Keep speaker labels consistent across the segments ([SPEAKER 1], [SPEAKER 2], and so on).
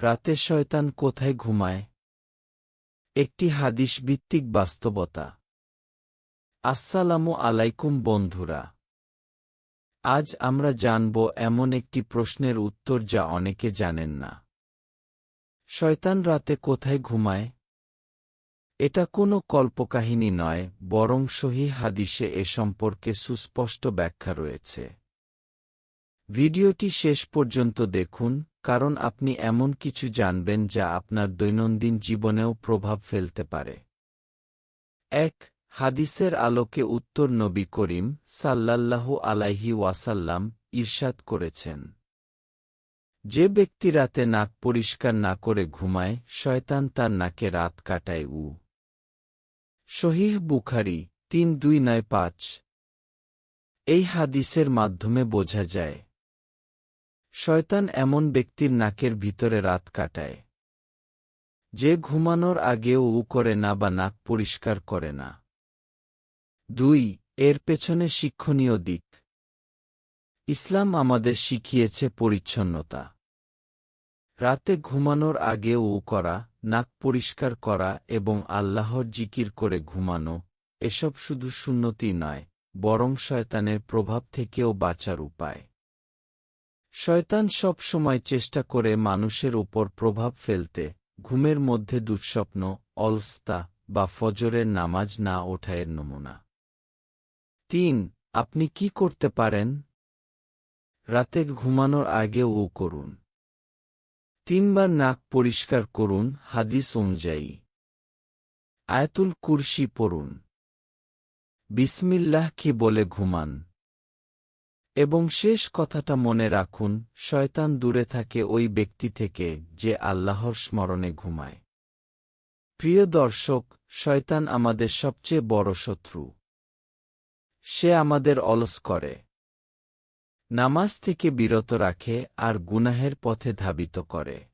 [SPEAKER 1] রাতে শয়তান কোথায় ঘুমায়? একটি হাদিস ভিত্তিক বাস্তবতা। আসসালামু আলাইকুম বন্ধুরা। আজ আমরা জানব এমন একটি প্রশ্নের উত্তর যা অনেকে জানেন না। শয়তান রাতে কোথায় ঘুমায়? এটা কোনো কল্পকাহিনী নয়, বরং সহি হাদিসে এ সম্পর্কে সুস্পষ্ট ব্যাখ্যা রয়েছে। ভিডিওটি শেষ পর্যন্ত দেখুন, কারণ আপনি এমন কিছু জানবেন যা আপনার দৈনন্দিন জীবনেও প্রভাব ফেলতে পারে। এক, হাদিসের আলোকে উত্তর নবী করিম সাল্লাল্লাহু আলাইহি ওয়াসাল্লাম ঈর্ষাদ করেছেন। যে ব্যক্তি রাতে নাক পরিষ্কার না করে ঘুমায়, শয়তান তার নাকে রাত কাটায়। উ শহীহ বুখারি তিন দুই নয় পাঁচ। এই হাদিসের মাধ্যমে বোঝা যায় শয়তান এমন ব্যক্তির নাকের ভিতরে রাত কাটায়। যে ঘুমানোর আগেও উ করে না বা নাক পরিষ্কার করে না। দুই, এর পেছনে শিক্ষণীয় দিক। ইসলাম আমাদের শিখিয়েছে পরিচ্ছন্নতা। রাতে ঘুমানোর আগে উ করা, নাক পরিষ্কার করা এবং আল্লাহর জিকির করে ঘুমানো, এসব শুধু সুন্নতি নয়, বরং শয়তানের প্রভাব থেকেও বাঁচার উপায়। শয়তান সব সময় চেষ্টা করে মানুষের উপর প্রভাব ফেলতে, ঘুমের মধ্যে দুঃস্বপ্ন, অলস্তা বা ফজরের নামাজ না ওঠায়ের নমুনা। তিন, আপনি কি করতে পারেন? রাতে ঘুমানোর আগে ও করুন। তিনবার নাক পরিষ্কার করুন হাদিস অনুযায়ী। আয়াতুল কুরসি পড়ুন। বিসমিল্লাহ কি বলে ঘুমান? এবং শেষ কথাটা মনে রাখুন, শয়তান দূরে থাকে ওই ব্যক্তি থেকে যে আল্লাহর স্মরণে ঘুমায়। প্রিয় দর্শক, শয়তান আমাদের সবচেয়ে বড় শত্রু। সে আমাদের অলস করে। নামাজ থেকে বিরত রাখে আর গুনাহের পথে ধাবিত করে।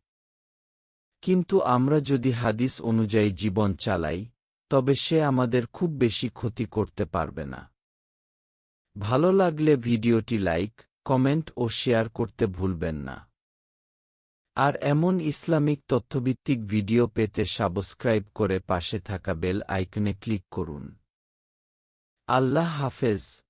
[SPEAKER 1] কিন্তু আমরা যদি হাদিস অনুযায়ী জীবন চালাই, তবে সে আমাদের খুব বেশি ক্ষতি করতে পারবে না। ভালো লাগলে ভিডিওটি লাইক, কমেন্ট ও শেয়ার করতে ভুলবেন না। আর এমন ইসলামিক তথ্যভিত্তিক ভিডিও পেতে সাবস্ক্রাইব করে পাশে থাকা বেল আইকনে ক্লিক করুন। আল্লাহ হাফেজ।